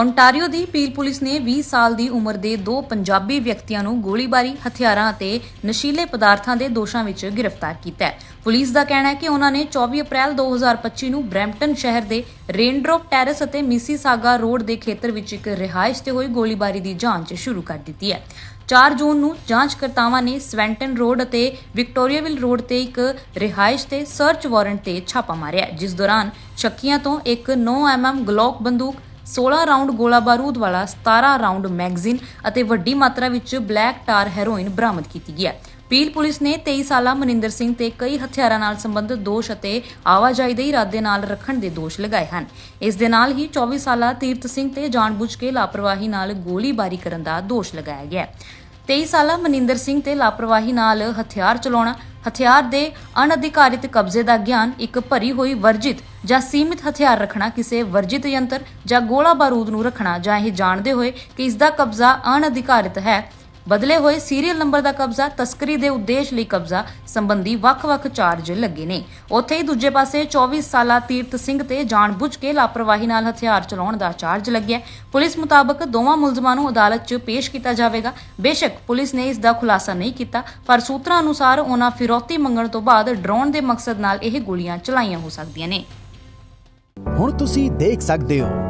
Ontario ਦੀ peel police ਨੇ 20 ਸਾਲ ਦੀ ਉਮਰ ਦੇ ਦੋ ਪੰਜਾਬੀ ਵਿਅਕਤੀਆਂ ਨੂੰ ਗੋਲੀਬਾਰੀ, ਹਥਿਆਰਾਂ ਅਤੇ ਨਸ਼ੀਲੇ ਪਦਾਰਥਾਂ ਦੇ ਦੋਸ਼ਾਂ ਵਿੱਚ ਗ੍ਰਿਫਤਾਰ ਕੀਤਾ ਹੈ। ਪੁਲਿਸ ਦਾ ਕਹਿਣਾ ਹੈ ਕਿ ਉਹਨਾਂ ਨੇ 24 ਅਪ੍ਰੈਲ 2025 ਨੂੰ ਬਰੈਂਪਟਨ ਸ਼ਹਿਰ ਦੇ ਰੇਨਡਰੋਪ ਟੈਰੇਸ ਅਤੇ ਮਿਸੀਸਾਗਾ ਰੋਡ ਦੇ ਖੇਤਰ ਵਿੱਚ ਇੱਕ ਰਿਹਾਇਸ਼ ਤੇ ਹੋਈ ਗੋਲੀਬਾਰੀ ਦੀ ਜਾਂਚ ਸ਼ੁਰੂ ਕਰ ਦਿੱਤੀ ਹੈ। 4 ਜੂਨ ਨੂੰ ਜਾਂਚਕਰਤਾਵਾਂ ਨੇ ਸਵੈਂਟਨ ਰੋਡ ਅਤੇ ਵਿਕਟੋਰੀਆਵਿਲ ਰੋਡ ਤੇ ਇੱਕ ਰਿਹਾਇਸ਼ ਤੇ ਸਰਚ ਵਾਰੰਟ ਤੇ ਛਾਪਾ ਮਾਰਿਆ ਜਿਸ ਦੌਰਾਨ ਸ਼ੱਕੀਆਂ ਤੋਂ ਇੱਕ 9mm ਗਲੋਕ ਬੰਦੂਕ 16 ਰਾਉਂਡ ਗੋਲਾ ਬਾਰੂਦ ਵਾਲਾ 17 ਰਾਉਂਡ ਮੈਗਜ਼ੀਨ ਅਤੇ ਵੱਡੀ ਮਾਤਰਾ ਵਿੱਚ ਬਲੈਕ ਟਾਰ ਹੈਰੋਇਨ ਬਰਾਮਦ ਕੀਤੀ ਗਈ ਹੈ। ਪੀਲ ਪੁਲਿਸ ਨੇ 23 ਸਾਲਾ ਮਨਿੰਦਰ ਸਿੰਘ ਤੇ ਕਈ ਹਥਿਆਰਾਂ ਨਾਲ ਸੰਬੰਧਿਤ ਦੋਸ਼ ਅਤੇ ਆਵਾਜਾਈ ਦੇ ਇਰਾਦੇ ਨਾਲ ਰੱਖਣ ਦੇ ਦੋਸ਼ ਲਗਾਏ ਹਨ। ਇਸ ਦੇ ਨਾਲ ਹੀ 24 ਸਾਲਾ ਤੀਰਥ ਸਿੰਘ ਤੇ ਜਾਣਬੁੱਝ ਕੇ ਲਾਪਰਵਾਹੀ ਨਾਲ ਗੋਲੀਬਾਰੀ ਕਰਨ ਦਾ ਦੋਸ਼ ਲਗਾਇਆ ਗਿਆ ਹੈ। 23 ਸਾਲਾ ਮਨਿੰਦਰ ਸਿੰਘ ਤੇ ਲਾਪਰਵਾਹੀ ਨਾਲ ਹਥਿਆਰ ਚਲਾਉਣਾ ਹਥਿਆਰ ਦੇ ਅਣਅਧਿਕਾਰਿਤ ਕਬਜ਼ੇ ਦਾ ਗਿਆਨ ਇੱਕ ਭਰੀ ਹੋਈ ਵਰਜਿਤ ਜਾਂ ਸੀਮਿਤ ਹਥਿਆਰ ਰੱਖਣਾ ਕਿਸੇ ਵਰਜਿਤ ਯੰਤਰ ਜਾਂ ਗੋਲਾ ਬਾਰੂਦ ਨੂੰ ਰੱਖਣਾ ਜਾਂ ਇਹ ਜਾਣਦੇ ਹੋਏ ਕਿ ਇਸ ਦਾ ਕਬਜ਼ਾ ਅਣਅਧਿਕਾਰਿਤ ਹੈ ਬਦਲੇ ਹੋਏ ਸੀਰੀਅਲ ਨੰਬਰ ਦਾ ਕਬਜ਼ਾ, ਤਸਕਰੀ ਦੇ ਉਦੇਸ਼ ਲਈ ਕਬਜ਼ਾ ਸੰਬੰਧੀ ਵੱਖ-ਵੱਖ ਚਾਰਜ ਲੱਗੇ ਨੇ। ਉੱਥੇ ਹੀ ਦੂਜੇ ਪਾਸੇ 24 ਸਾਲਾ ਤੀਰਥ ਸਿੰਘ ਤੇ ਜਾਣਬੁੱਝ ਕੇ ਲਾਪਰਵਾਹੀ ਨਾਲ ਹਥਿਆਰ ਚਲਾਉਣ ਦਾ ਚਾਰਜ ਲੱਗਿਆ। ਪੁਲਿਸ ਮੁਤਾਬਕ ਦੋਵਾਂ ਮੁਲਜ਼ਮਾਂ ਨੂੰ ਅਦਾਲਤ 'ਚ ਪੇਸ਼ ਕੀਤਾ ਜਾਵੇਗਾ। ਬੇਸ਼ੱਕ ਪੁਲਿਸ ਨੇ ਇਸ ਦਾ ਖੁਲਾਸਾ ਨਹੀਂ ਕੀਤਾ, ਪਰ ਸੂਤਰਾਂ ਅਨੁਸਾਰ ਉਹਨਾਂ ਫਿਰੌਤੀ ਮੰਗਣ ਤੋਂ ਬਾਅਦ ਡਰਾਉਣ ਦੇ ਮਕਸਦ ਨਾਲ ਇਹ ਗੋਲੀਆਂ ਚਲਾਈਆਂ ਹੋ ਸਕਦੀਆਂ ਨੇ। ਹੁਣ ਤੁਸੀਂ ਦੇਖ ਸਕਦੇ ਹੋ